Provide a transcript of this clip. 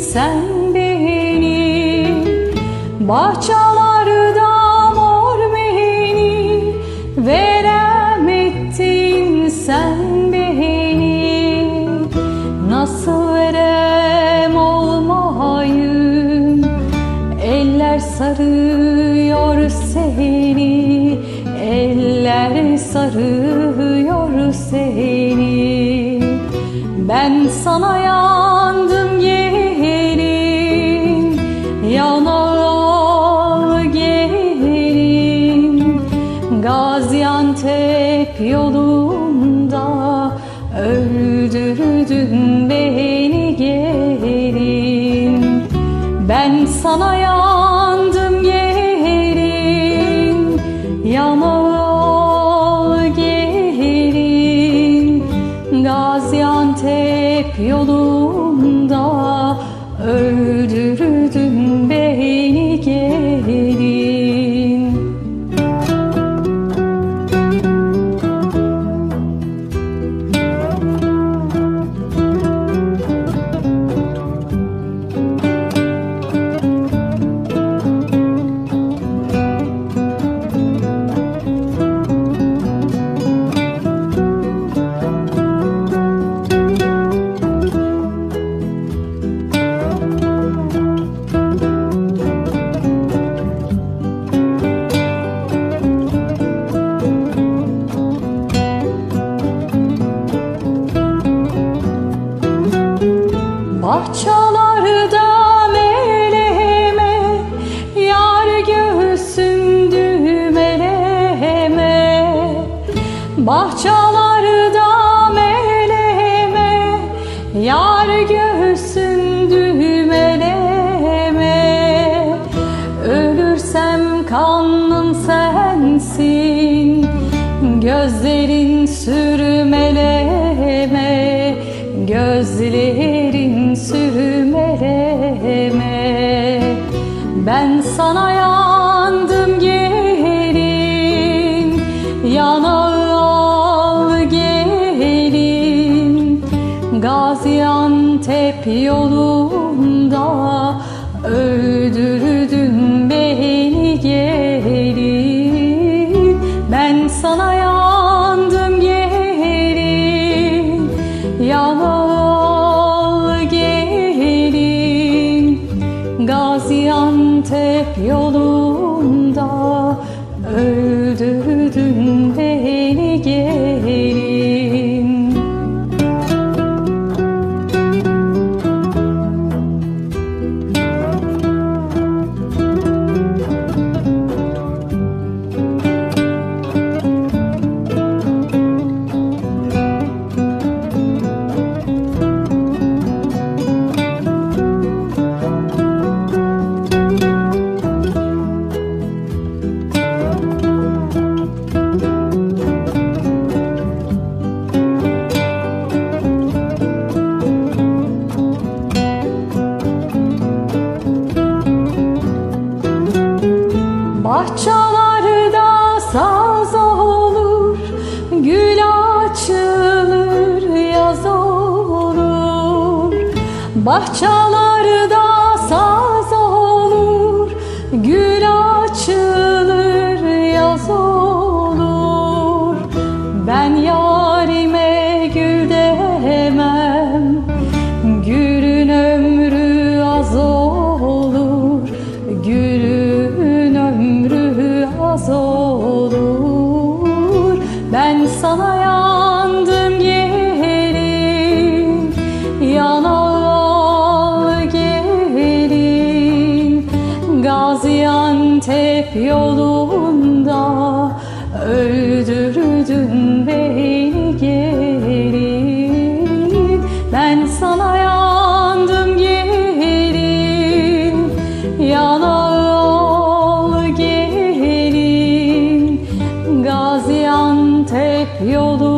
sen beni Bahçalarda mor meheni Verem ettin sen beni. Nasıl verem olmayayım? Eller sarıyor seni Eller sarıyor seni. Ben sana yar Yolunda Öldürdün beni gelin. Ben sana yandım yeğenim Yanağa gelin. Gaziantep yolunda Bahçalarda meleme Yar göğsüm düğmeleme. Ölürsem kanım sensin Gözlerin sürmeleme. Gözlerin sürmeleme. Ben sana yandım Gaziantep yolunda Öldürdün beni gelin Bahçalarda saz olur, gül açılır, yaz olur. Bahçalarda saz olur, gül açılır, yaz olur. Ben yarime yolunda öldürdün beni gelin. Ben sana yandım gelin, yanağa gelin. Gaziantep yolu